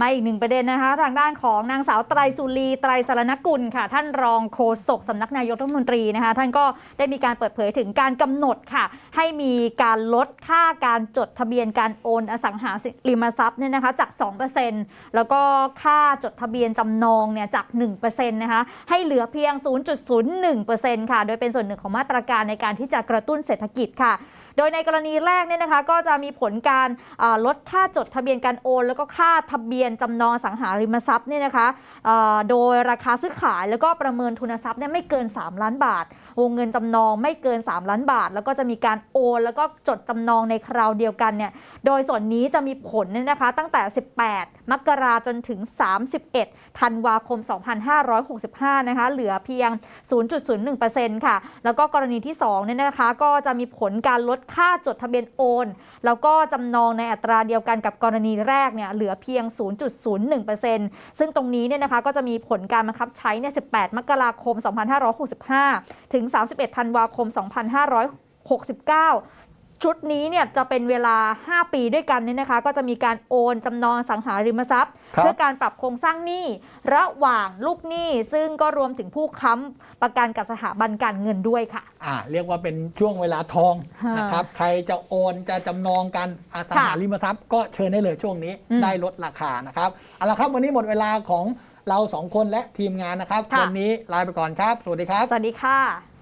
มาอีกหนึ่งประเด็นนะคะ ทางด้านของนางสาวไตรสุรีไตรสารนกุลค่ะ ท่านรองโฆษกสำนักนายกรัฐมนตรีนะคะ ท่านก็ได้มีการเปิดเผยถึงการกำหนดค่ะ ให้มีการลดค่าการจดทะเบียนการโอนอสังหาริมทรัพย์เนี่ยนะคะจาก 2%แล้วก็ค่าจดทะเบียนจำนองเนี่ยจาก 1%นะคะให้เหลือเพียง 0.01%ค่ะ โดยเป็นส่วนหนึ่งของมาตรการในการที่จะกระตุ้นเศรษฐกิจค่ะ โดยในกรณีแรกเนี่ยนะคะก็จะมีผลการลดค่าจดทะเบียนการโอน แล้วก็ค่าทะเบียนจำนองสังหาริมทรัพย์เนี่ยนะคะโดยราคาซื้อขายแล้วก็ประเมินทุนทรัพย์เนี่ยไม่เกิน 3 ล้านบาท วงเงินจำนองไม่เกิน 3 ล้านบาท แล้วก็จะมีการโอน แล้วก็จดจำนองในคราวเดียวกันเนี่ยโดยส่วนนี้จะมีผลเนี่ยนะคะตั้งแต่ 18 มกราจนถึง 31 ธันวาคม 2565 นะคะ เหลือเพียง 0.01%ค่ะ แล้วก็กรณีที่2เนี่ยนะคะ ก็จะมีผลการลดค่าจดทะเบียนโอน แล้วก็จำนองในอัตราเดียวกันกับกรณีแรกเนี่ย เหลือเพียง 0.01%ซึ่งตรงนี้เนี่ยนะคะ ก็จะมีผลการบังคับใช้เนี่ย18 มกราคม 2565 ถึง 31 ธันวาคม 2569 ชุดนี้เนี่ยจะเป็นเวลา 5 ปีด้วยกันเนี่ยนะคะ ก็จะมีการโอนจำนองอสังหาริมทรัพย์ครับเพื่อการปรับโครงสร้างหนี้ระหว่างลูกหนี้ซึ่งก็รวมถึงผู้ค้ำประกันกับสถาบันการเงินด้วยค่ะ อ่าเรียกว่าเป็นช่วงเวลาทองฮะนะครับ ใครจะโอนจะจำนองกันอสังหาค่ะริมทรัพย์ ก็เชิญได้เลยช่วงนี้อืมได้ลดราคานะครับเอาละครับวันนี้หมดเวลาของเราสองคนและทีมงานนะครับค่ะวันนี้ลาไปก่อนครับสวัสดีครับ สวัสดีค่ะ